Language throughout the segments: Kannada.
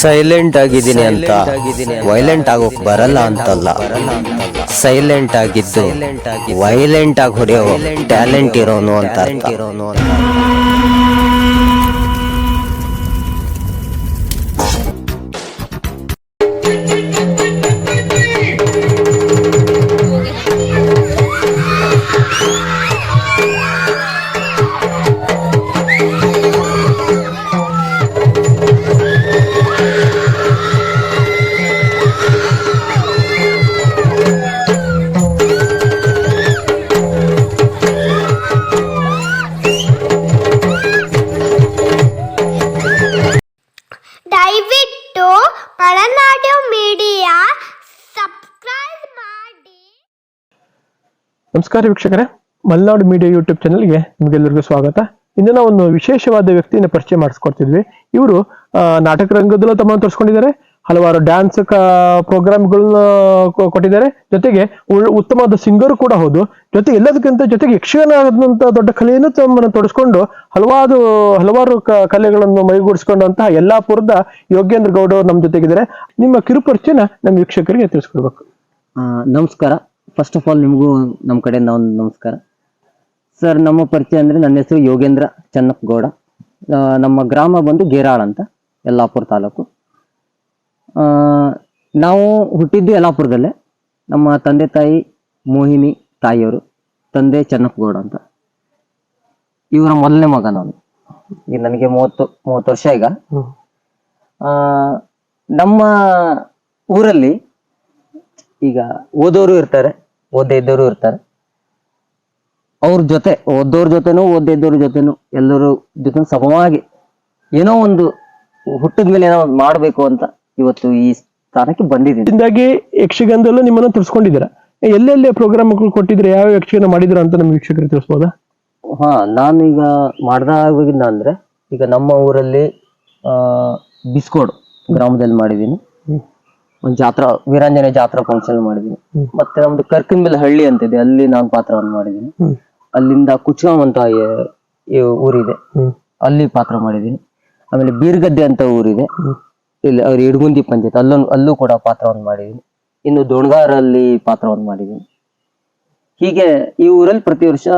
ಸೈಲೆಂಟ್ ಆಗಿದ್ದೀನಿ ಅಂತ. ವೈಲೆಂಟ್ ಆಗೋಕ್ ಬರಲ್ಲ ಅಂತಲ್ಲ. ಸೈಲೆಂಟ್ ಆಗಿದ್ದು ವೈಲೆಂಟ್ ಆಗಿ ಹೊಡೆಯೋ ಟ್ಯಾಲೆಂಟ್ ಇರೋನು ಅಂತ ಇರೋನು ದಯವಿಟ್ಟು ನಮಸ್ಕಾರ ವೀಕ್ಷಕರೇ, ಮಲ್ನಾಡು ಮೀಡಿಯಾ ಯೂಟ್ಯೂಬ್ ಚಾನಲ್ಗೆ ನಿಮಗೆಲ್ಲರಿಗೂ ಸ್ವಾಗತ. ಇಂದು ಒಂದು ವಿಶೇಷವಾದ ವ್ಯಕ್ತಿಯನ್ನು ಪರಿಚಯ ಮಾಡಿಸ್ಕೊಡ್ತಿದ್ವಿ. ಇವರು ನಾಟಕ ರಂಗದಲ್ಲೂ ತಮ್ಮನ್ನು ತೋರಿಸ್ಕೊಂಡಿದ್ದಾರೆ, ಹಲವಾರು ಡ್ಯಾನ್ಸ್ ಪ್ರೋಗ್ರಾಮ್ಗಳನ್ನ ಕೊಟ್ಟಿದ್ದಾರೆ. ಜೊತೆಗೆ ಉತ್ತಮವಾದ ಸಿಂಗರ್ ಕೂಡ ಹೌದು. ಜೊತೆಗೆ ಎಲ್ಲದಕ್ಕಿಂತ ಜೊತೆಗೆ ಯಕ್ಷಗಾನ ಆದಂತಹ ದೊಡ್ಡ ಕಲೆಯನ್ನು ತಮ್ಮನ್ನು ತೊಡಸ್ಕೊಂಡು ಹಲವಾರು ಹಲವಾರು ಕಲೆಗಳನ್ನು ಮೈಗೂಡಿಸ್ಕೊಂಡಂತಹ ಯಲ್ಲಾಪುರದ ಯೋಗೇಂದ್ರ ಗೌಡ ನಮ್ಮ ಜೊತೆಗಿದ್ದಾರೆ. ನಿಮ್ಮ ಕಿರುಪರಿಚಯನ ನಮ್ಮ ವೀಕ್ಷಕರಿಗೆ ತಿಳಿಸ್ಕೊಡ್ಬೇಕು. ನಮಸ್ಕಾರ. ಫಸ್ಟ್ ಆಫ್ ಆಲ್ ನಿಮಗೂ ನಮ್ಮ ಕಡೆಯಿಂದ ಒಂದು ನಮಸ್ಕಾರ. ಸರ್ ನಮ್ಮ ಪರಿಚಯ ಅಂದರೆ ನನ್ನ ಹೆಸರು ಯೋಗೇಂದ್ರ ಚನ್ನಪ್ಪಗೌಡ. ನಮ್ಮ ಗ್ರಾಮ ಬಂದು ಗೇರಾಳ್ ಅಂತ ಯಲ್ಲಾಪುರ ತಾಲೂಕು. ಆ, ನಾವು ಹುಟ್ಟಿದ್ದು ಯಲ್ಲಾಪುರದಲ್ಲೇ. ನಮ್ಮ ತಂದೆ ತಾಯಿ ಮೋಹಿನಿ ತಾಯಿಯವರು ತಂದೆ ಚನ್ನಪ್ಪಗೌಡ ಅಂತ. ಇವರ ಮೊದಲನೇ ಮಗ ನಾನು. ಈಗ ನನಗೆ ಮೂವತ್ತು ಮೂವತ್ತು ವರ್ಷ ಈಗ. ಆ, ನಮ್ಮ ಊರಲ್ಲಿ ಈಗ ಓದೋರು ಇರ್ತಾರೆ. ಓದೇ ಇದ್ದವರು ಇರ್ತಾರೆ. ಅವ್ರ ಜೊತೆ ಓದೋರ್ ಜೊತೆನೂ ಓದ್ದೆ ಇದ್ದವ್ರ ಜೊತೆನೂ ಎಲ್ಲರೂ ಜೊತೆ ಸಮವಾಗಿ ಏನೋ ಒಂದು ಹುಟ್ಟಿದ ಮೇಲೆ ಏನೋ ಒಂದು ಮಾಡ್ಬೇಕು ಅಂತ ಇವತ್ತು ಈ ಸ್ಥಾನಕ್ಕೆ ಬಂದಿದ್ದೀನಿ. ಇದರಿಂದಾಗಿ ಯಕ್ಷಗಾನದಲ್ಲೂ ನಿಮ್ಮನ್ನು ತಿಳಿಸ್ಕೊಂಡಿದ್ದೀರಾ? ಎಲ್ಲೆಲ್ಲಿ ಪ್ರೋಗ್ರಾಮ್ಗಳು ಕೊಟ್ಟಿದ್ರೆ ಯಾವ ಯಕ್ಷಗಾನ ಮಾಡಿದ್ರ ಅಂತ ನಮ್ಮ ವೀಕ್ಷಕರಿಗೆ ತಿಳಿಸ್ಬೋದಾ? ಹಾ ನಾನು ಈಗ ಮಾಡ್ದಾಗಿದ್ದ ಅಂದ್ರೆ ಈಗ ನಮ್ಮ ಊರಲ್ಲಿ ಆ ಬಿಸ್ಕೋಡ್ ಗ್ರಾಮದಲ್ಲಿ ಮಾಡಿದ್ದೀನಿ. ಒಂದು ಜಾತ್ರಾ ವೀರಾಂಜನೆ ಜಾತ್ರಾ ಫಂಕ್ಷನ್ ಮಾಡಿದೀನಿ. ಮತ್ತೆ ನಮ್ದು ಕರ್ಕಿಂಬೆಲ್ ಹಳ್ಳಿ ಅಂತ ಇದೆ ಅಲ್ಲಿ ನಾನು ಪಾತ್ರವನ್ನು ಮಾಡಿದೀನಿ. ಅಲ್ಲಿಂದ ಕುಚ್ಗಾಂ ಅಂತ ಊರಿದೆ. ಅಲ್ಲಿ ಪಾತ್ರ ಮಾಡಿದೀನಿ. ಆಮೇಲೆ ಬೀರ್ಗದ್ದೆ ಅಂತ ಊರಿದೆ. ಇಲ್ಲಿ ಅವ್ರ ಇಡಗುಂದಿ ಪಂಚಾಯತ್ ಅಲ್ಲೂ ಅಲ್ಲೂ ಕೂಡ ಪಾತ್ರವನ್ನು ಮಾಡಿದೀನಿ. ಇನ್ನು ದೊಣಗಾರಲ್ಲಿ ಪಾತ್ರವನ್ನು ಮಾಡಿದೀನಿ. ಹೀಗೆ ಈ ಊರಲ್ಲಿ ಪ್ರತಿ ವರ್ಷ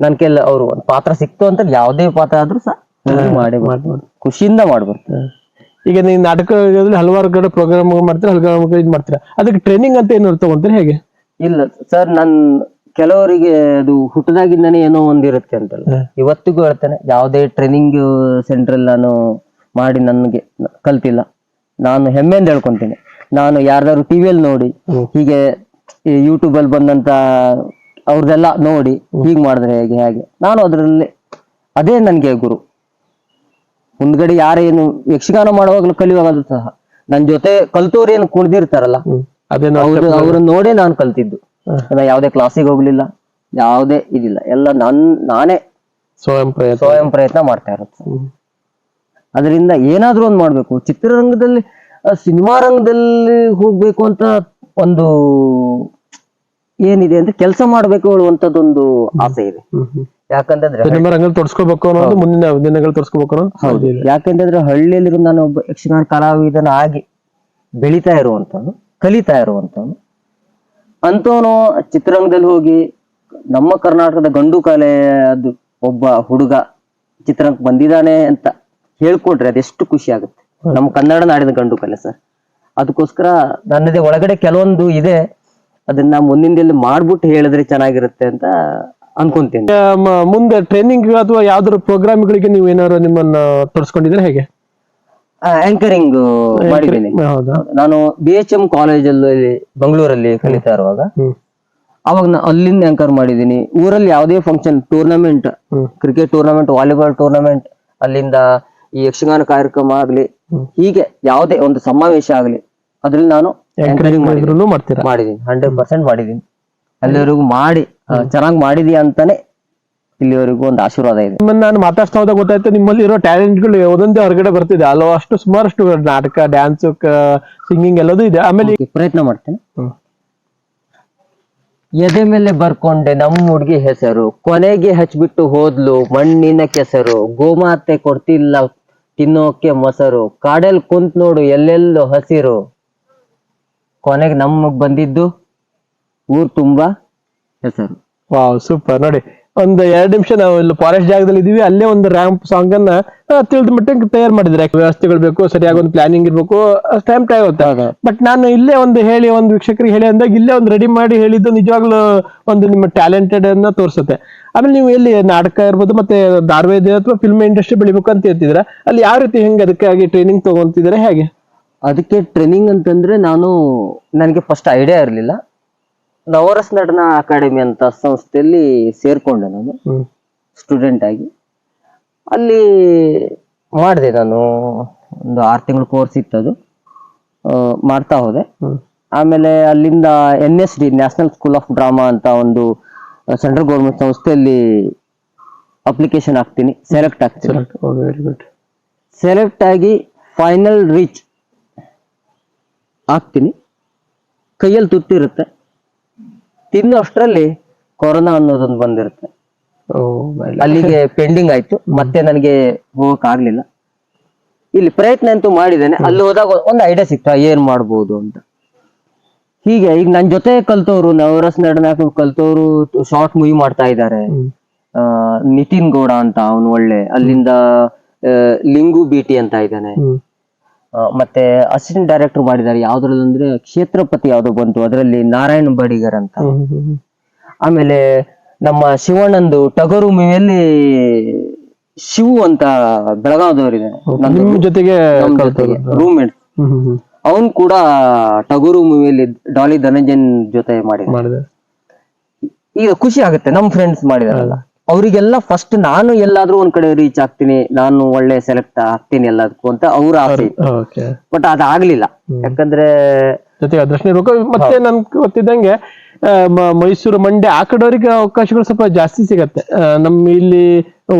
ನನ್ ಕೆಲ ಅವರು ಒಂದು ಪಾತ್ರ ಸಿಕ್ತು ಅಂತ ಯಾವುದೇ ಪಾತ್ರ ಆದ್ರೂ ಸಹ ಮಾಡಿ. ಖುಷಿಯಿಂದ ಮಾಡ್ಬರ್ತಾರೆ ಈಗ ನೀವು ನಾಟಕದಲ್ಲಿ ಹಲವಾರು ಕಡೆ ಪ್ರೋಗ್ರಾಮ್ ಮಾಡ್ತೀರಾ ಹಲವಾರು ಕಡೆ ಇದು ಮಾಡ್ತೀರಾ? ಅದಕ್ಕೆ ಟ್ರೈನಿಂಗ್ ಅಂತ ಏನು ತಗೊಂತೀರಾ ಹೇಗೆ? ಇಲ್ಲ ಸರ್ ನನ್ ಕೆಲವರಿಗೆ ಅದು ಹುಟ್ಟದಾಗಿಂದನೇ ಏನೋ ಒಂದಿರುತ್ತೆ ಅಂತಲ್ಲ. ಇವತ್ತಿಗೂ ಹೇಳ್ತೇನೆ ಯಾವುದೇ ಟ್ರೈನಿಂಗ್ ಸೆಂಟ್ರಲ್ ನಾನು ಮಾಡಿ ನನಗೆ ಕಲ್ತಿಲ್ಲ. ನಾನು ಹೆಮ್ಮೆಯಿಂದ ಹೇಳ್ಕೊಂತೀನಿ. ನಾನು ಯಾರ್ದಾದ್ರು ಟಿವಿಯಲ್ಲಿ ನೋಡಿ ಹೀಗೆ ಯೂಟ್ಯೂಬ್ ಅಲ್ಲಿ ಬಂದಂತ ಅವ್ರದೆಲ್ಲ ನೋಡಿ ಹೀಗೆ ಮಾಡಿದ್ರೆ ಹೇಗೆ ಹೇಗೆ. ನಾನು ಅದರಲ್ಲಿ ಅದೇ ನನ್ಗೆ ಗುರು. ಮುಂದ್ಗಡೆ ಯಾರೇನು ಯಕ್ಷಗಾನ ಮಾಡುವಾಗಲೂ ಕಲಿಯುವಾಗಲೂ ಸಹ. ನನ್ ಜೊತೆ ಕಲ್ತವ್ರು ಏನು ಕುಣಿದಿರ್ತಾರಲ್ಲ ಅವ್ರನ್ನ ನೋಡೇ ನಾನು ಕಲ್ತಿದ್ದು. ಯಾವ್ದೇ ಕ್ಲಾಸಿಗೆ ಹೋಗ್ಲಿಲ್ಲ ಯಾವ್ದೇ ಇದಿಲ್ಲ. ಎಲ್ಲ ನನ್ ನಾನೇ ಸ್ವಯಂ ಪ್ರಯತ್ನ. ಸ್ವಯಂ ಪ್ರಯತ್ನ ಮಾಡ್ತಾ ಇರುತ್ತೆ ಅದರಿಂದ ಏನಾದ್ರೂ ಒಂದ್ ಮಾಡ್ಬೇಕು. ಚಿತ್ರರಂಗದಲ್ಲಿ ಸಿನಿಮಾ ರಂಗದಲ್ಲಿ ಹೋಗ್ಬೇಕು ಅಂತ ಒಂದು ಏನಿದೆ ಅಂದ್ರೆ ಕೆಲಸ ಮಾಡ್ಬೇಕು ಹೇಳುವಂತದ್ದೊಂದು ಆಸೆ ಇದೆ. ಯಾಕಂತಂದ್ರೆ ರಂಗದಲ್ಲಿ ತೊಡಸ್ಕೋಬೇಕು ಅನ್ನೋದು ಮುಂದಿನ ದಿನಗಳು ತೊಡಸ್ಕೋಬೇಕು ಅನ್ನೋದು. ಯಾಕಂತಂದ್ರೆ ಹಳ್ಳಿಯಲ್ಲಿರೋ ನಾನು ಒಬ್ಬ ಯಕ್ಷಗಾನ ಕಲಾವಿದನ ಆಗಿ ಬೆಳಿತಾ ಇರುವಂತವನು ಕಲಿತಾ ಇರುವಂತವನು ಅಂತವನು ಚಿತ್ರರಂಗದಲ್ಲಿ ಹೋಗಿ ನಮ್ಮ ಕರ್ನಾಟಕದ ಗಂಡು ಕಲೆ ಅದು ಒಬ್ಬ ಹುಡುಗ ಚಿತ್ರರಂಗಕ್ಕೆ ಬಂದಿದ್ದಾನೆ ಅಂತ ಹೇಳ್ಕೊಟ್ರೆ ಅದೆಷ್ಟು ಖುಷಿ ಆಗುತ್ತೆ. ನಮ್ಮ ಕನ್ನಡ ನಾಡಿನ ಗಂಡು ಕಲೆ ಸರ್. ಅದಕ್ಕೋಸ್ಕರ ನನ್ನದೇ ಒಳಗಡೆ ಕೆಲವೊಂದು ಇದೆ. ಅದನ್ನ ಮುಂದಿನ ಮಾಡ್ಬಿಟ್ಟು ಹೇಳಿದ್ರೆ ಚೆನ್ನಾಗಿರುತ್ತೆ ಅಂತ ಅನ್ಕೊಂತೀನಿ. ಮುಂದೆ ಟ್ರೈನಿಂಗ್ ಅಥವಾ ಯಾವ್ದಾದ್ರು ಪ್ರೋಗ್ರಾಮ್ಗಳಿಗೆ ನೀವು ಏನಾದ್ರು ನಿಮ್ಮನ್ನ ತೋರಿಸ್ಕೊಂಡಿದ್ರೆ ಹೇಗೆ? ಆಂಕರಿಂಗ್ ಮಾಡಿದ್ದೀನಿ. ನಾನು ಬಿ ಎಚ್ ಎಂ ಕಾಲೇಜಲ್ಲಿ ಬೆಂಗಳೂರಲ್ಲಿ ಕಲಿತಾ ಇರುವಾಗ ಅವಾಗ ನಾ ಅಲ್ಲಿಂದ ಆಂಕರ್ ಮಾಡಿದ್ದೀನಿ. ಊರಲ್ಲಿ ಯಾವುದೇ function tournament cricket tournament volleyball tournament ಅಲ್ಲಿಂದ ಈ ಯಕ್ಷಗಾನ ಕಾರ್ಯಕ್ರಮ ಆಗ್ಲಿ ಹೀಗೆ ಯಾವುದೇ ಒಂದು ಸಮಾವೇಶ ಆಗ್ಲಿ ಅದ್ರಲ್ಲಿ ನಾನು ಮಾಡಿದ್ದೀನಿ. ಹಂಡ್ರೆಡ್ ಪರ್ಸೆಂಟ್ ಮಾಡಿದ್ದೀನಿ. ಅಲ್ಲಿವರೆಗೂ ಮಾಡಿ ಚೆನ್ನಾಗಿ ಮಾಡಿದೀಯ ಅಂತಾನೆ ಇಲ್ಲಿವರೆಗೂ ಒಂದು ಆಶೀರ್ವಾದ ಇದೆ. ನಿಮ್ಮನ್ನ ನಾನು ಮಾತಾಡ್ತಾ ಹೋದಾಗ ಗೊತ್ತಾಯ್ತು ನಿಮ್ಮಲ್ಲಿ ಇರೋ ಟ್ಯಾಲೆಂಟ್ಗಳು ಒಂದೊಂದೇ ಹೊರಗಡೆ ಬರ್ತಿದೆ. ಅಲ್ವಾ ಅಷ್ಟು ಸುಮಾರಷ್ಟು ನಾಟಕ ಡ್ಯಾನ್ಸ್ ಸಿಂಗಿಂಗ್ ಎಲ್ಲದೂ ಇದೆ. ಆಮೇಲೆ ಪ್ರಯತ್ನ ಮಾಡ್ತೇನೆ. ಎದೆ ಮೇಲೆ ಬರ್ಕೊಂಡೆ ನಮ್ಮ ಹುಡುಗಿ ಹೆಸರು ಕೊನೆಗೆ ಹಚ್ಬಿಟ್ಟು ಹೋದ್ಲು ಮಣ್ಣಿನ ಕೆಸರು ಗೋಮಾತೆ ಕೊಡ್ತಿಲ್ಲ ತಿನ್ನೋಕೆ ಮೊಸರು ಕಾಡಲ್ ಕುಂತ್ ನೋಡು ಎಲ್ಲೆಲ್ಲೋ ಹಸಿರು. ಕೊನೆಗೆ ನಮಗ್ ಬಂದಿದ್ದು ಊರ್ ತುಂಬಾ? ಹೆಸರು ವಾವ್ ಸೂಪರ್ ನೋಡಿ ಒಂದು ಎರಡು ನಿಮಿಷ ನಾವು ಇಲ್ಲಿ ಫಾರೆಸ್ಟ್ ಜಾಗದಲ್ಲಿ ಇದೀವಿ. ಅಲ್ಲೇ ಒಂದು ರ್ಯಾಂಪ್ ಸಾಂಗ್ ಅನ್ನ ತಿಳಿದ ಮಟ್ಟಿಗೆ ತಯಾರು ಮಾಡಿದ್ರೆ. ವ್ಯವಸ್ಥೆಗಳು ಬೇಕು ಸರಿಯಾಗಿ ಒಂದು ಪ್ಲಾನಿಂಗ್ ಇರ್ಬೇಕು ಟೈಮ್ ಟೈಮ್ ಆಗುತ್ತೆ. ಬಟ್ ನಾನು ಇಲ್ಲೇ ಒಂದು ಹೇಳಿ ಒಂದು ವೀಕ್ಷಕರಿಗೆ ಹೇಳಿ ಅಂದಾಗ ಇಲ್ಲೇ ಒಂದು ರೆಡಿ ಮಾಡಿ ಹೇಳಿದ್ದು ನಿಜವಾಗ್ಲೂ ಒಂದು ನಿಮ್ಮ ಟ್ಯಾಲೆಂಟೆಡ್ ಅನ್ನ ತೋರಿಸುತ್ತೆ. ಆಮೇಲೆ ನೀವು ಎಲ್ಲಿ ನಾಟಕ ಇರ್ಬೋದು ಮತ್ತೆ ಧಾರ್ವೇದ ಅಥವಾ ಫಿಲ್ಮ್ ಇಂಡಸ್ಟ್ರಿ ಬೆಳಿಬೇಕು ಅಂತ ಹೇಳ್ತಿದ್ರ ಅಲ್ಲಿ ಯಾವ ರೀತಿ ಹೆಂಗೆ ಅದಕ್ಕಾಗಿ ಟ್ರೈನಿಂಗ್ ತಗೊಂತಿದ್ರೆ ಹೇಗೆ? ಅದಕ್ಕೆ ಟ್ರೈನಿಂಗ್ ಅಂತಂದ್ರೆ ನಾನು ನನಗೆ ಫಸ್ಟ್ ಐಡಿಯಾ ಇರಲಿಲ್ಲ. ನವರಸ್ ನಡನ ಅಕಾಡೆಮಿ ಅಂತ ಸಂಸ್ಥೆಯಲ್ಲಿ ಸೇರ್ಕೊಂಡೆ ನಾನು. ಸ್ಟೂಡೆಂಟ್ ಆಗಿ. ಅಲ್ಲಿ ಮಾಡಿದೆ ನಾನು ಒಂದು ಆರು ತಿಂಗಳು ಕೋರ್ಸ್ ಇತ್ತದು. ಮಾಡ್ತಾ ಹೋದೆ. ಆಮೇಲೆ ಅಲ್ಲಿಂದ N S D national school of drama ಅಂತ ಒಂದು ಸೆಂಟ್ರಲ್ ಗೌರ್ಮೆಂಟ್ ಸಂಸ್ಥೆಯಲ್ಲಿ ಅಪ್ಲಿಕೇಶನ್ ಹಾಕ್ತೀನಿ. ಸೆಲೆಕ್ಟ್ ಆಗ್ತೀನಿ ಸೆಲೆಕ್ಟ್ ಆಗಿ ಫೈನಲ್ ರೀಚ್ ಆಗ್ತೀನಿ ಕೈಯಲ್ಲಿ ತುತ್ತಿರುತ್ತೆ ತಿನ್ನೋ ಅಷ್ಟರಲ್ಲಿ ಕೊರೋನಾ ಅನ್ನೋದೊಂದು ಬಂದಿರುತ್ತೆ. ಅಲ್ಲಿಗೆ ಪೆಂಡಿಂಗ್ ಆಯ್ತು. ಮತ್ತೆ ನನಗೆ ಹೋಗಕ್ ಆಗ್ಲಿಲ್ಲ ಇಲ್ಲಿ ಪ್ರಯತ್ನ ಅಂತೂ ಮಾಡಿದ್ದೇನೆ. ಅಲ್ಲಿ ಹೋದಾಗ ಒಂದು ಐಡಿಯಾ ಸಿಕ್ತಾ. ಏನ್ ಮಾಡ್ಬೋದು ಅಂತ. ಹೀಗೆ ಈಗ ನನ್ ಜೊತೆ ಕಲ್ತವ್ರು ನವರಸ್ ನಡನಾಕ ಕಲ್ತವ್ರು ಶಾರ್ಟ್ ಮೂವಿ ಮಾಡ್ತಾ ಇದ್ದಾರೆ. ನಿತಿನ್ ಗೌಡ ಅಂತ ಅವನು ಒಳ್ಳೆ. ಅಲ್ಲಿಂದ ಲಿಂಗು ಬಿಟಿ ಅಂತ ಇದ್ದಾನೆ. ಮತ್ತೆ ಅಸಿಸ್ಟೆಂಟ್ ಡೈರೆಕ್ಟರ್ ಮಾಡಿದ್ದಾರೆ. ಯಾವ್ದ್ರಲ್ಲಿ ಅಂದ್ರೆ ಕ್ಷೇತ್ರಪತಿ ಯಾವ್ದೋ ಬಂತು. ಅದರಲ್ಲಿ ನಾರಾಯಣ ಬಡಿಗರ್ ಅಂತ. ಆಮೇಲೆ ನಮ್ಮ ಶಿವಣ್ಣಂದು ಟಗರು ಮೇಲೆ ಶಿವು ಅಂತ ಬೆಳಗಾವದವರಿದೆ. ನಮ್ಮ ಜೊತೆಗೆ ರೂಮ್ಮೇಟ್ ಅವನ್ ಕೂಡ ಟಗರು ಮೂವಿಯಲ್ಲಿ ಡಾಲಿ ಧನಂಜನ್ ಜೊತೆ ಮಾಡಿದ ಮಾಡಿದೆ ಈಗ ಖುಷಿ ಆಗುತ್ತೆ. ನಮ್ ಫ್ರೆಂಡ್ಸ್ ಮಾಡಿದಾರಲ್ಲ. ಅವರಿಗೆಲ್ಲ ಫಸ್ಟ್ ನಾನು ಎಲ್ಲಾದ್ರೂ ಒಂದ್ ಕಡೆ ರೀಚ್ ಆಗ್ತೀನಿ ನಾನು ಒಳ್ಳೆ ಸೆಲೆಕ್ಟ್ ಆಗ್ತೀನಿ ಎಲ್ಲದಕ್ಕೂ ಅಂತ ಅವ್ರ ಆಸೆ ಬಟ್ ಅದಾಗ್ಲಿಲ್ಲ ಯಾಕಂದ್ರೆ ಜೊತೆಗೆ ಅದೃಷ್ಟ ಮತ್ತೆ ನನ್ ಗೊತ್ತಿದ್ದಂಗೆ ಮೈಸೂರು ಮಂಡ್ಯ ಆ ಕಡೆಯವರಿಗೆ ಅವಕಾಶಗಳು ಸ್ವಲ್ಪ ಜಾಸ್ತಿ ಸಿಗತ್ತೆ. ನಮ್ಮ ಇಲ್ಲಿ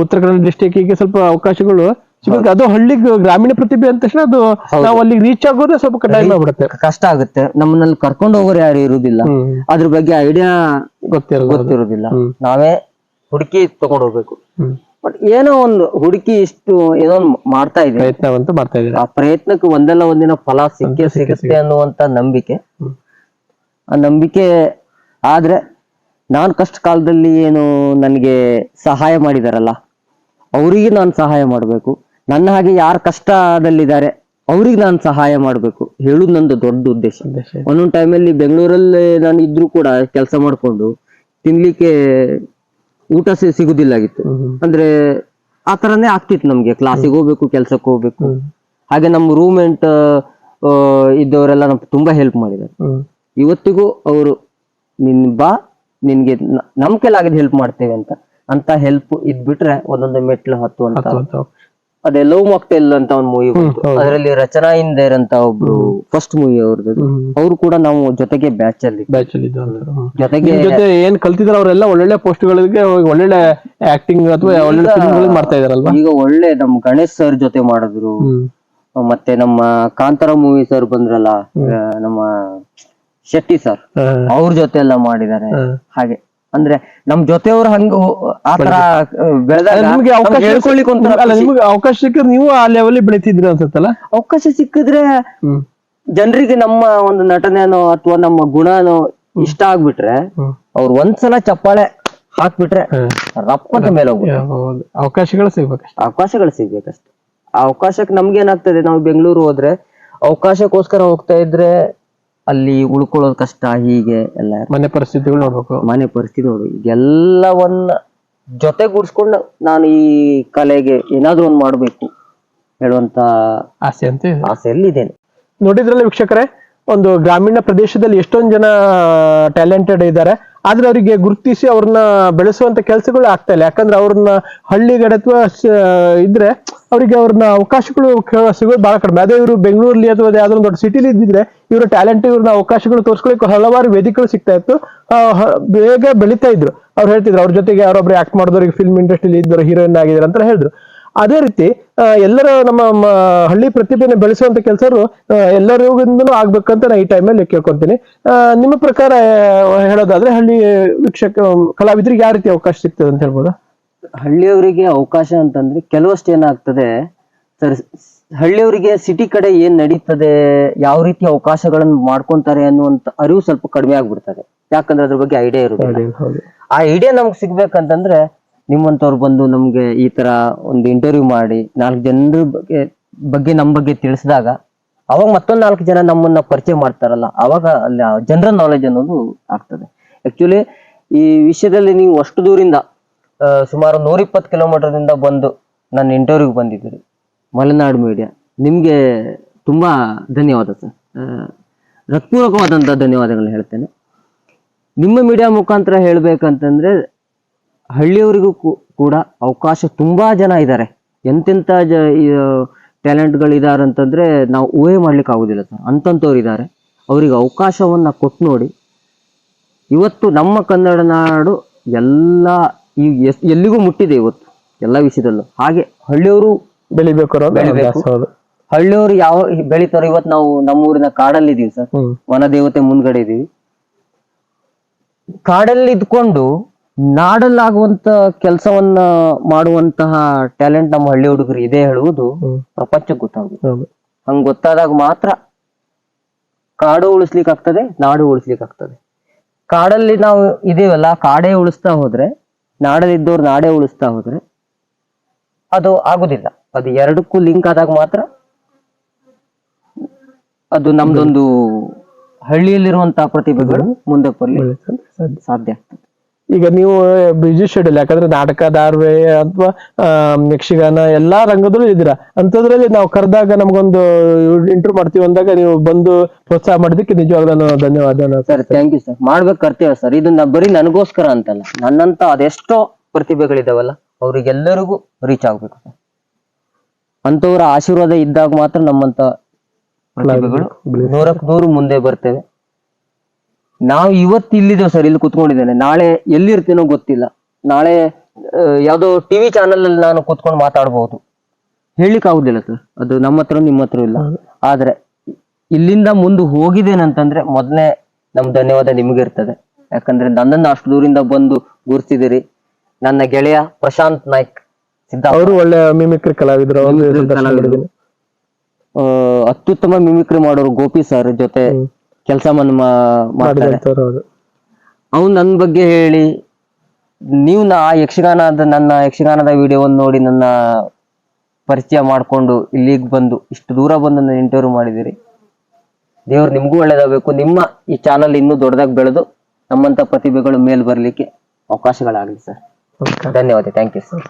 ಉತ್ತರ ಕನ್ನಡ ಡಿಸ್ಟಿಕ್ಗೆ ಸ್ವಲ್ಪ ಅವಕಾಶಗಳು ಸಿಗುತ್ತೆ. ಅದು ಹಳ್ಳಿ ಗ್ರಾಮೀಣ ಪ್ರತಿಭೆ ಅಂದ ತಕ್ಷಣ ಅದು ನಾವು ಅಲ್ಲಿಗೆ ರೀಚ್ ಆಗೋದ್ರೆ ಸ್ವಲ್ಪ ಟೈಮ್ ಆಗ್ಬಿಡುತ್ತೆ. ಕಷ್ಟ ಆಗುತ್ತೆ. ನಮ್ಮನ್ನಲ್ಲಿ ಕರ್ಕೊಂಡು ಹೋಗೋರು ಯಾರು ಇರುದಿಲ್ಲ. ಹ್ಮ್. ಅದ್ರ ಬಗ್ಗೆ ಐಡಿಯಾ ಗೊತ್ತಿರೋದಿಲ್ಲ. ನಾವೇ ಹುಡುಕಿ ತಗೊಂಡ್ ಹೋಗ್ಬೇಕು. ಬಟ್ ಏನೋ ಒಂದು ಹುಡುಕಿ ಇಷ್ಟು ಏನೋ ಒಂದ್ ಮಾಡ್ತಾ ಇದೆ ಪ್ರಯತ್ನವಂತೂ ಮಾಡ್ತಾ ಇದ್ದೀರಾ? ಆ ಪ್ರಯತ್ನಕ್ಕೆ ಒಂದಲ್ಲ ಒಂದಿನ ಫಲ ಸಿಕ್ಕೇ ಸಿಗುತ್ತೆ ಅನ್ನುವಂತ ನಂಬಿಕೆ. ಆ ನಂಬಿಕೆ ಆದ್ರೆ ನಾನ್ ಕಷ್ಟ ಕಾಲದಲ್ಲಿ ಏನು ನನಗೆ ಸಹಾಯ ಮಾಡಿದಾರಲ್ಲ ಅವರಿಗೆ ನಾನು ಸಹಾಯ ಮಾಡಬೇಕು. ನನ್ನ ಹಾಗೆ ಯಾರು ಕಷ್ಟದಲ್ಲಿದ್ದಾರೆ ಅವ್ರಿಗೆ ನಾನು ಸಹಾಯ ಮಾಡಬೇಕು. ಹೇಳುದು ನಂದು ದೊಡ್ಡ ಉದ್ದೇಶ. ಒಂದೊಂದು ಟೈಮಲ್ಲಿ ಬೆಂಗಳೂರಲ್ಲಿ ನಾನು ಇದ್ರು ಕೂಡ ಕೆಲಸ ಮಾಡ್ಕೊಂಡು ತಿನ್ಲಿಕ್ಕೆ ಊಟ ಸಿಗುದಿಲ್ಲಾಗಿತ್ತು. ಅಂದ್ರೆ ಆ ತರನೇ ಆಗ್ತಿತ್ತು ನಮ್ಗೆ. ಕ್ಲಾಸಿಗೆ ಹೋಗ್ಬೇಕು ಕೆಲ್ಸಕ್ಕೆ ಹೋಗ್ಬೇಕು. ಹಾಗೆ ನಮ್ಮ ರೂಮ್ಮೆಂಟ್ ಇದ್ದವರೆಲ್ಲ ನಮ್ಗೆ ತುಂಬಾ ಹೆಲ್ಪ್ ಮಾಡಿದ್ದಾರೆ. ಇವತ್ತಿಗೂ ಅವರು ನಿನ್ ಬಾ ನಿನ್ಗೆ ನಮ್ ಕೈಲಾಗಿದ್ ಹೆಲ್ಪ್ ಮಾಡ್ತೇವೆ ಅಂತ. ಅಂತ ಹೆಲ್ಪ್ ಇದ್ಬಿಟ್ರೆ ಒಂದೊಂದು ಮೆಟ್ಲು ಹತ್ತು ಅಂತ. ಅದೇ ಲವ್ ಮಾಕ್ಟೆಲ್ ಅಂತ ಒಂದು ಮೂವಿ ಬಂತು. ಅದರಲ್ಲಿ ರಚನಾ ಇಂದೇರ್ ಅಂತ ಒಬ್ರು ಫಸ್ಟ್ ಮೂವಿ ಅವ್ರದ್ದು. ಅವ್ರು ಕೂಡ ನಾವು ಜೊತೆಗೆ ಬ್ಯಾಚ್ ಅಲ್ಲಿ ಬ್ಯಾಚ್ ಅಲ್ಲಿ ಜೊತೆಗೆ ಜೊತೆ ಏನ್ ಕಲ್ತಿದ್ರು ಅವರೆಲ್ಲ ಒಳ್ಳೊಳ್ಳೆ ಪೋಸ್ಟ್ ಗಳಿಗೆ ಒಳ್ಳೊಳ್ಳೆ ಆಕ್ಟಿಂಗ್ ಅಥವಾ ಒಳ್ಳೊಳ್ಳೆ ಫಿಲ್ಮ್ ಮಾಡ್ತಾ ಇದಾರಲ್ವಾ? ಈಗ ಒಳ್ಳೆ ನಮ್ ಗಣೇಶ್ ಸರ್ ಜೊತೆ ಮಾಡಿದ್ರು. ಮತ್ತೆ ನಮ್ಮ ಕಾಂತಾರ ಮೂವಿ ಸರ್ ಬಂದ್ರಲ್ಲ ನಮ್ಮ ಶೆಟ್ಟಿ ಸರ್ ಅವ್ರ ಜೊತೆ ಎಲ್ಲ ಮಾಡಿದ್ದಾರೆ. ಹಾಗೆ. ಅಂದ್ರೆ ನಮ್ ಜೊತೆಯವ್ರು ಹಂಗ ಆತರ ಬೆಳೆದಾಗ ನಿಮ್ಗೆ ಅವಕಾಶ ಹೇಳ್ಕೊಳ್ಳಿಕ್ಕೆ ಅಲ್ಲ. ನಿಮ್ಗೆ ಅವಕಾಶ ಸಿಕ್ಕಿದ್ರೆ ನೀವು ಆ ಲೆವೆಲ್ ಬೆಳಿತಿದ್ರಿ ಅನ್ಸುತ್ತಲ್ಲ? ಅವಕಾಶ ಸಿಕ್ಕಿದ್ರೆ ಜನರಿಗೆ ನಮ್ಮ ಒಂದು ನಟನೆನೋ ಅಥವಾ ನಮ್ಮ ಗುಣನೋ ಇಷ್ಟ ಆಗ್ಬಿಟ್ರೆ. ಅವ್ರು ಒಂದ್ಸಲ ಚಪ್ಪಾಳೆ ಹಾಕ್ಬಿಟ್ರೆ ರಪ್ಪದ ಮೇಲೆ ಅವಕಾಶಗಳು ಸಿಗ್ಬೇಕಷ್ಟೇ. ಅವಕಾಶಗಳು ಸಿಗ್ಬೇಕಷ್ಟೇ. ಆ ಅವಕಾಶಕ್ಕೆ ನಮ್ಗೆ ಏನಾಗ್ತದೆ ನಾವು ಬೆಂಗಳೂರು ಹೋದ್ರೆ ಅವಕಾಶಕ್ಕೋಸ್ಕರ ಹೋಗ್ತಾ ಇದ್ರೆ ಅಲ್ಲಿ ಉಳ್ಕೊಳ್ಳೋದ್ ಕಷ್ಟ ಹೀಗೆ ಎಲ್ಲ. ಮನೆ ಪರಿಸ್ಥಿತಿಗಳು ನೋಡ್ಬೇಕು ಮನೆ ಪರಿಸ್ಥಿತಿ ನೋಡು ಎಲ್ಲವನ್ನ ಜೊತೆಗೂಡ್ಸ್ಕೊಂಡು ನಾನು ಈ ಕಲೆಗೆ ಏನಾದ್ರು ಒಂದ್ ಮಾಡ್ಬೇಕು ಹೇಳುವಂತ ಆಸೆ ಅಂತ ಇದೆ. ಆಸೆಯಲ್ಲಿ ಇದ್ದೇನೆ ನೋಡಿದ್ರಲ್ಲ ವೀಕ್ಷಕರೇ ಒಂದು ಗ್ರಾಮೀಣ ಪ್ರದೇಶದಲ್ಲಿ ಎಷ್ಟೊಂದು ಜನ ಟ್ಯಾಲೆಂಟೆಡ್ ಇದ್ದಾರೆ ಆದ್ರೆ ಅವರಿಗೆ ಗುರುತಿಸಿ ಅವ್ರನ್ನ ಬೆಳೆಸುವಂತ ಕೆಲಸಗಳು ಆಗ್ತಾ ಇಲ್ಲ. ಯಾಕಂದ್ರೆ ಅವ್ರನ್ನ ಹಳ್ಳಿಗಡೆ ಅಥವಾ ಇದ್ರೆ ಅವರಿಗೆ ಅವ್ರನ್ನ ಅವಕಾಶಗಳು ಸಿಗೋದು ಬಹಳ ಕಡಿಮೆ. ಅದೇ ಇವರು ಬೆಂಗಳೂರಲ್ಲಿ ಅಥವಾ ಯಾವ್ದೋ ಒಂದು ದೊಡ್ಡ ಸಿಟಿಲಿ ಇದ್ದಿದ್ರೆ ಇವರ ಟ್ಯಾಲೆಂಟ್ ಇವ್ರನ್ನ ಅವಕಾಶಗಳು ತೋರಿಸ್ಕೊಳ್ಳಿಕ್ಕೆ ಹಲವಾರು ವೇದಿಕೆಗಳು ಸಿಗ್ತಾ ಇತ್ತು. ಬೇಗ ಬೆಳಿತಾ ಇದ್ರು. ಅವ್ರು ಹೇಳ್ತಿದ್ರು, ಅವ್ರ ಜೊತೆಗೆ ಯಾರೊಬ್ರು ಆಕ್ಟ್ ಮಾಡಿದವ್ರಿಗೆ ಫಿಲ್ಮ್ ಇಂಡಸ್ಟ್ರಿಲಿ ಇದ್ದರು ಹೀರೋಯಿನ್ ಆಗಿದ್ರು ಅಂತ ಹೇಳಿದ್ರು. ಅದೇ ರೀತಿ ಎಲ್ಲರ ನಮ್ಮ ಹಳ್ಳಿ ಪ್ರತಿಭೆನ ಬೆಳೆಸುವಂತ ಕೆಲಸರು ಎಲ್ಲರಿಗೂ ಆಗ್ಬೇಕಂತ ನಾ ಈ ಟೈಮಲ್ಲಿ ಕೇಳ್ಕೊಂತೀನಿ. ನಿಮ್ಮ ಪ್ರಕಾರ ಹೇಳೋದಾದ್ರೆ ಹಳ್ಳಿ ವೀಕ್ಷಕ ಕಲಾವಿದರಿಗೆ ಯಾವ ರೀತಿ ಅವಕಾಶ ಸಿಗ್ತದೆ ಅಂತ ಹೇಳ್ಬೋದಾ? ಹಳ್ಳಿಯವರಿಗೆ ಅವಕಾಶ ಅಂತಂದ್ರೆ ಕೆಲವಷ್ಟು ಏನಾಗ್ತದೆ ಸರ್ ಹಳ್ಳಿಯವರಿಗೆ ಸಿಟಿ ಕಡೆ ಏನ್ ನಡೀತದೆ ಯಾವ ರೀತಿ ಅವಕಾಶಗಳನ್ನು ಮಾಡ್ಕೊಂತಾರೆ ಅನ್ನುವಂತ ಅರಿವು ಸ್ವಲ್ಪ ಕಡಿಮೆ ಆಗ್ಬಿಡ್ತದೆ. ಯಾಕಂದ್ರೆ ಅದ್ರ ಬಗ್ಗೆ ಐಡಿಯಾ ಇರುತ್ತೆ ಆ ಐಡಿಯಾ ನಮ್ಗೆ ಸಿಗ್ಬೇಕಂತಂದ್ರೆ ನಿಮ್ಮಂತವ್ರು ಬಂದು ನಮ್ಗೆ ಈ ತರ ಒಂದು ಇಂಟರ್ವ್ಯೂ ಮಾಡಿ, ನಾಲ್ಕು ಜನರ ಬಗ್ಗೆ ಬಗ್ಗೆ ನಮ್ಮ ಬಗ್ಗೆ ತಿಳಿಸಿದಾಗ, ಅವಾಗ ಮತ್ತೊಂದು ನಾಲ್ಕು ಜನ ನಮ್ಮನ್ನ ಪರಿಚಯ ಮಾಡ್ತಾರಲ್ಲ, ಅವಾಗ ಅಲ್ಲಿ ಜನರಲ್ ನಾಲೆಜ್ ಅನ್ನೋದು ಆಗ್ತದೆ. ಆ್ಯಕ್ಚುಲಿ ಈ ವಿಷಯದಲ್ಲಿ ನೀವು ಅಷ್ಟು ದೂರಿಂದ ಸುಮಾರು ನೂರಿಪ್ಪತ್ತು ಕಿಲೋಮೀಟರ್ ದಿಂದ ಬಂದು ನನ್ನ ಇಂಟರ್ವ್ಯೂಗೆ ಬಂದಿದ್ದೀರಿ. ಮಲೆನಾಡು ಮೀಡಿಯಾ ನಿಮ್ಗೆ ತುಂಬಾ ಧನ್ಯವಾದ ಸರ್. ಹೃತ್ಪೂರ್ವಕವಾದಂತಹ ಧನ್ಯವಾದಗಳು ಹೇಳ್ತೇನೆ. ನಿಮ್ಮ ಮೀಡಿಯಾ ಮುಖಾಂತರ ಹೇಳ್ಬೇಕಂತಂದ್ರೆ ಹಳ್ಳಿಯವರಿಗೂ ಕೂಡ ಅವಕಾಶ ತುಂಬಾ ಜನ ಇದ್ದಾರೆ ಎಂತೆಂಥ ಜ ಟ್ಯಾಲೆಂಟ್ಗಳು ಇದ್ದಾರೆ ಅಂತಂದ್ರೆ ನಾವು ಊಹೆ ಮಾಡ್ಲಿಕ್ಕೆ ಆಗೋದಿಲ್ಲ ಸರ್. ಅಂತಂಥವ್ರು ಇದ್ದಾರೆ ಅವರಿಗೆ ಅವಕಾಶವನ್ನ ಕೊಟ್ಟು ನೋಡಿ. ಇವತ್ತು ನಮ್ಮ ಕನ್ನಡ ನಾಡು ಎಲ್ಲ ಈ ಎಸ್- ಎಲ್ಲಿಗೂ ಮುಟ್ಟಿದೆ ಇವತ್ತು ಎಲ್ಲ ವಿಷಯದಲ್ಲೂ. ಹಾಗೆ ಹಳ್ಳಿಯವರು ಬೆಳಿಬೇಕು. ಹಳ್ಳಿಯವರು ಯಾವ ಬೆಳಿತಾರೋ? ಇವತ್ತು ನಾವು ನಮ್ಮೂರಿನ ಕಾಡಲ್ಲಿ ಇದೀವಿ ಸರ್ ವನದೇವತೆ ಮುಂದ್ಗಡೆ ಇದೀವಿ ಕಾಡಲ್ಲಿ ಇದ್ಕೊಂಡು ನಾಡಲ್ಲಾಗುವಂತ ಕೆಲಸವನ್ನ ಮಾಡುವಂತಹ ಟ್ಯಾಲೆಂಟ್ ನಮ್ಮ ಹಳ್ಳಿ ಹುಡುಗರು ಇದೆ ಹೇಳುವುದು ಪ್ರಪಂಚ ಪ್ರಪಂಚಕ್ಕೆ ಹಂಗ ಗೊತ್ತಾದಾಗ ಮಾತ್ರ ಕಾಡು ಉಳಿಸ್ಲಿಕ್ಕೆ ಆಗ್ತದೆ ನಾಡು ಉಳಿಸ್ಲಿಕ್ಕೆ ಆಗ್ತದೆ. ಕಾಡಲ್ಲಿ ನಾವು ಇದೇವಲ್ಲ ಕಾಡೇ ಉಳಿಸ್ತಾ ಹೋದ್ರೆ ನಾಡಲ್ಲಿದ್ದವ್ರು ನಾಡೇ ಉಳಿಸ್ತಾ ಹೋದ್ರೆ ಅದು ಆಗುದಿಲ್ಲ. ಅದು ಎರಡಕ್ಕೂ ಲಿಂಕ್ ಆದಾಗ ಮಾತ್ರ ಅದು ನಮ್ದೊಂದು ಹಳ್ಳಿಯಲ್ಲಿರುವಂತಹ ಪ್ರತಿಭೆಗಳು ಮುಂದಕ್ಕೆ ಬರ್ಲಿ. ಸಾಧ್ಯ. ಸಾಧ್ಯ ಆಗ್ತದೆ. ಈಗ ನೀವು ಬಿಜಿ ಶೆಡ್ಯೂಲ್ ಯಾಕಂದ್ರೆ ನಾಟಕ ಧಾರ್ವೆ ಅಥವಾ ಯಕ್ಷಗಾನ ಎಲ್ಲಾ ರಂಗದಲ್ಲೂ ಇದ್ದೀರಾ? ಅಂತದ್ರಲ್ಲಿ ನಾವು ಕರೆದಾಗ ನಮ್ಗೊಂದು ಇಂಟರ್ವ್ಯೂ ಮಾಡ್ತೀವಿ ಅಂದಾಗ ನೀವು ಬಂದು ಪ್ರೋತ್ಸಾಹ ಮಾಡಿದಕ್ಕೆ ನಿಜವಾಗ್ಲೂ ನಾನು ಧನ್ಯವಾದ ಸರ್ ಥ್ಯಾಂಕ್ ಯು ಸರ್ ಮಾಡ್ಬೇಕು ಕರ್ತೇವೆ ಸರ್. ಇದನ್ನ ಬರೀ ನನಗೋಸ್ಕರ ಅಂತಲ್ಲ. ನನ್ನಂತ ಅದೆಷ್ಟೋ ಪ್ರತಿಭೆಗಳಿದಾವಲ್ಲ ಅವ್ರಿಗೆಲ್ಲರಿಗೂ ರೀಚ್ ಆಗ್ಬೇಕು ಸರ್. ಅಂತವರ ಆಶೀರ್ವಾದ ಇದ್ದಾಗ ಮಾತ್ರ ನಮ್ಮಂತ ಪ್ರತಿಭೆಗಳು ನೂರಕ್ಕೆ ನೂರು ಮುಂದೆ ಬರ್ತೇವೆ. ನಾವು ಇವತ್ತು ಇಲ್ಲಿದ್ದೇವೆ ಸರ್ ಇಲ್ಲಿ ಕುತ್ಕೊಂಡಿದ್ದೇನೆ. ನಾಳೆ ಎಲ್ಲಿರ್ತೀನೋ ಗೊತ್ತಿಲ್ಲ. ನಾಳೆ ಯಾವುದೋ ಟಿವಿ ಚಾನಲ್ ಅಲ್ಲಿ ನಾನು ಕುತ್ಕೊಂಡು ಮಾತಾಡಬಹುದು ಹೇಳಿಕ್ ಆಗುದಿಲ್ಲ ಸರ್ ಅದು ನಮ್ಮ ಹತ್ರ ನಿಮ್ಮ ಹತ್ರ ಇಲ್ಲ. ಆದ್ರೆ ಇಲ್ಲಿಂದ ಮುಂದೆ ಹೋಗಿದ್ದೇನಂತಂದ್ರೆ ಮೊದಲನೇ ನಮ್ಮ ಧನ್ಯವಾದ ನಿಮಗಿರ್ತದೆ ಇರ್ತದೆ. ಯಾಕಂದ್ರೆ ನನ್ನನ್ನು ಅಷ್ಟು ದೂರಿಂದ ಬಂದು ಗುರ್ತಿದಿರಿ ನನ್ನ ಗೆಳೆಯ ಪ್ರಶಾಂತ್ ನಾಯ್ಕ್ ಅವರು ಒಳ್ಳೆ ಮಿಮಿಕ್ರಿ ಕಲಾವಿದರು. ಅತ್ಯುತ್ತಮ ಮಿಮಿಕ್ರಿ ಮಾಡೋರು ಗೋಪಿ ಸರ್ ಜೊತೆ ಕೆಲಸ ಮಾಡ್ತಾರೆ. ಅವ್ನು ನನ್ನ ಬಗ್ಗೆ ಹೇಳಿ ನೀವು ನಾ ಆ ಯಕ್ಷಗಾನದ ನನ್ನ ಯಕ್ಷಗಾನದ ವಿಡಿಯೋವನ್ನು ನೋಡಿ ನನ್ನ ಪರಿಚಯ ಮಾಡಿಕೊಂಡು ಇಲ್ಲಿಗೆ ಬಂದು ಇಷ್ಟು ದೂರ ಬಂದು ನನ್ನ ಇಂಟರ್ವ್ಯೂ ಮಾಡಿದಿರಿ. ದೇವ್ರು ನಿಮಗೂ ಒಳ್ಳೇದಾಗಬೇಕು. ನಿಮ್ಮ ಈ ಚಾನಲ್ ಇನ್ನೂ ದೊಡ್ಡದಾಗಿ ಬೆಳೆದು ನಮ್ಮಂತ ಪ್ರತಿಭೆಗಳು ಮೇಲ್ ಬರಲಿಕ್ಕೆ ಅವಕಾಶಗಳಾಗಲಿ ಸರ್. ಧನ್ಯವಾದ. Thank you sir